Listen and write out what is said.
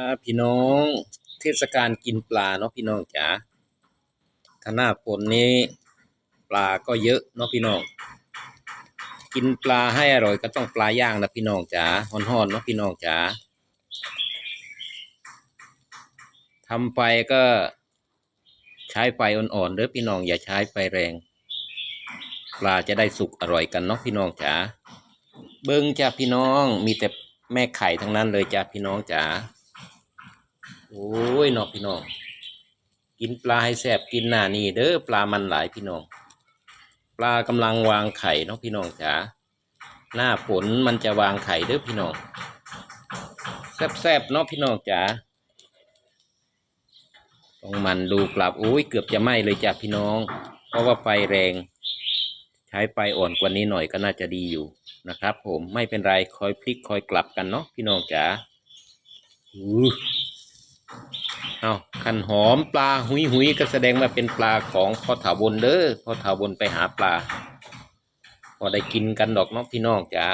ครับพี่น้องเทศกาลกินปลาเนาะพี่น้องจ๋าถ้าหน้าฝนนี้ปลาก็เยอะเนาะพี่น้อง กินปลาให้อร่อยก็ต้องปลาย่างนะพี่น้องจ๋าฮ้อนๆเนาะพี่น้องจ๋าทำไฟก็ใช้ไฟอ่อนๆเด้อพี่น้องอย่าใช้ไฟแรง ปลาจะได้สุกอร่อยกันเนาะพี่น้องจ๋าเบิ้งจ้าพี่น้องมีแต่แม่ไข่ทั้งนั้นเลยจ้าพี่น้องจ๋า โอ้ยเน้องพี่น้อง กินปลาให้แซ่บกินหน้านี่เด้อปลามันหลายพี่น้อง ปลากำลังวางไข่เนาะพี่น้องจ๋าหน้าฝนมันจะวางไข่เด้อพี่น้องแซ่บๆเนาะพี่น้องจ๋าต้องมันดูกลับโอ้ยเกือบจะไหม้เลยจ้ะพี่น้อง เพราะว่าไฟแรง ใช้ไฟอ่อนกว่านี้หน่อยก็น่าจะดีอยู่นะครับ ผมไม่เป็นไรคอยพลิกคอยกลับกันเนาะพี่น้องจ๋าอู้ เอาขันหอมปลาหุยหุยก็แสดงว่าเป็นปลาของพ่อถาวรเด้อพ่อถาวรไปหาปลาพอได้กินกันดอกเน้องพี่น้องจ๋า